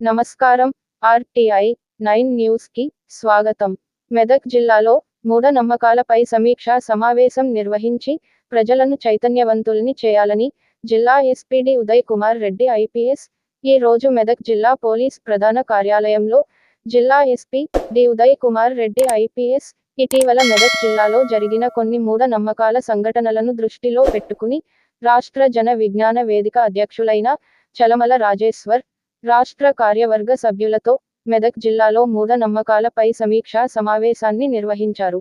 నమస్కారం RTI nine న్యూస్కి స్వాగతం. మెదక్ జిల్లాలో మూఢనమ్మకాలపై సమీక్షా సమావేశం నిర్వహించి ప్రజలను చైతన్యవంతుల్ని చేయాలని జిల్లా SP D Uday Kumar Reddy IPS ఈ రోజు మెదక్ జిల్లా పోలీస్ ప్రధాన కార్యాలయంలో జిల్లా SP D Uday Kumar Reddy IPS ఇటీవల మెదక్ జిల్లాలో జరిగిన కొన్ని మూఢనమ్మకాల సంఘటనలను దృష్టిలో పెట్టుకుని రాష్ట్ర జన విజ్ఞాన వేదిక అధ్యక్షులైన చలమల రాజేశ్వర్ రాష్ట్ర కార్యవర్గ సభ్యులతో మెదక్ జిల్లాలో మూఢ నమ్మకాలపై సమీక్షా సమావేశాన్ని నిర్వహించారు.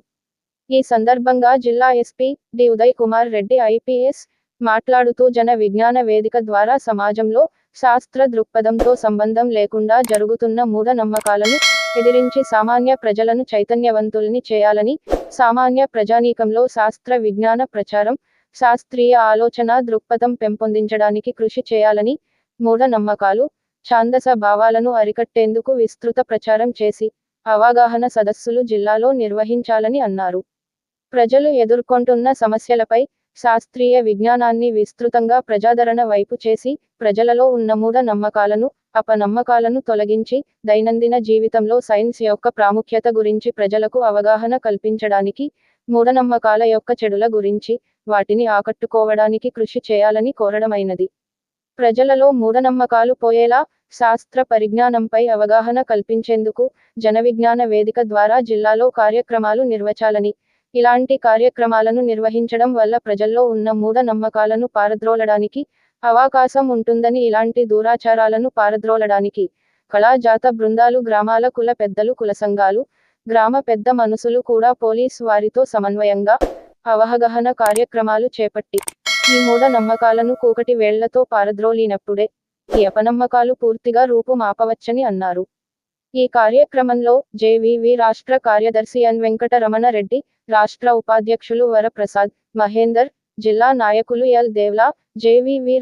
ఈ సందర్భంగా జిల్లా SP D. Uday Kumar Reddy IPS మాట్లాడుతూ జన విజ్ఞాన వేదిక ద్వారా సమాజంలో శాస్త్ర దృక్పథంతో సంబంధం లేకుండా జరుగుతున్న మూఢ నమ్మకాలను ఎదిరించి సామాన్య ప్రజలను చైతన్యవంతుల్ని చేయాలని సామాన్య ప్రజానీకంలో శాస్త్ర విజ్ఞాన ప్రచారం శాస్త్రీయ ఆలోచన దృక్పథం పెంపొందించడానికి కృషి చేయాలని మూఢనమ్మకాలు ఛాందస భావాలను అరికట్టేందుకు విస్తృత ప్రచారం చేసి అవగాహన సదస్సులు జిల్లాలో నిర్వహించాలని అన్నారు. ప్రజలు ఎదుర్కొంటున్న సమస్యలపై శాస్త్రీయ విజ్ఞానాన్ని విస్తృతంగా ప్రజాదరణ వైపు చేసి ప్రజలలో ఉన్న మూఢ నమ్మకాలను అపనమ్మకాలను తొలగించి దైనందిన జీవితంలో సైన్స్ యొక్క ప్రాముఖ్యత గురించి ప్రజలకు అవగాహన కల్పించడానికి మూఢనమ్మకాల యొక్క చెడుల గురించి వాటిని ఆకట్టుకోవడానికి కృషి చేయాలని కోరడమైనది. ప్రజలలో మూఢనమ్మకాలు పోయేలా శాస్త్ర పరిజ్ఞానంపై అవగాహన కల్పించేందుకు జనవిజ్ఞాన వేదిక ద్వారా జిల్లాలో కార్యక్రమాలు నిర్వచాలని ఇలాంటి కార్యక్రమాలను నిర్వహించడం వల్ల ప్రజల్లో ఉన్న మూఢ నమ్మకాలను పారద్రోలడానికి అవకాశం ఉంటుందని ఇలాంటి దూరాచారాలను పారద్రోలడానికి కళాజాత బృందాలు గ్రామాల కుల పెద్దలు కుల సంఘాలు గ్రామ పెద్ద మనసులు కూడా పోలీస్ వారితో సమన్వయంగా అవగాహన కార్యక్రమాలు చేపట్టి ఈ మూఢ నమ్మకాలను కూకటి వేళ్ళతో పారద్రోలినప్పుడే ఈ అపనమ్మకాలు పూర్తిగా రూపుమాపవచ్చని అన్నారు. ఈ కార్యక్రమంలో జేవీవి రాష్ట్ర కార్యదర్శి ఎన్ వెంకటరమణ రెడ్డి రాష్ట్ర ఉపాధ్యక్షులు వరప్రసాద్ మహేందర్ జిల్లా నాయకులు ఎల్ దేవ్లా జేవీవి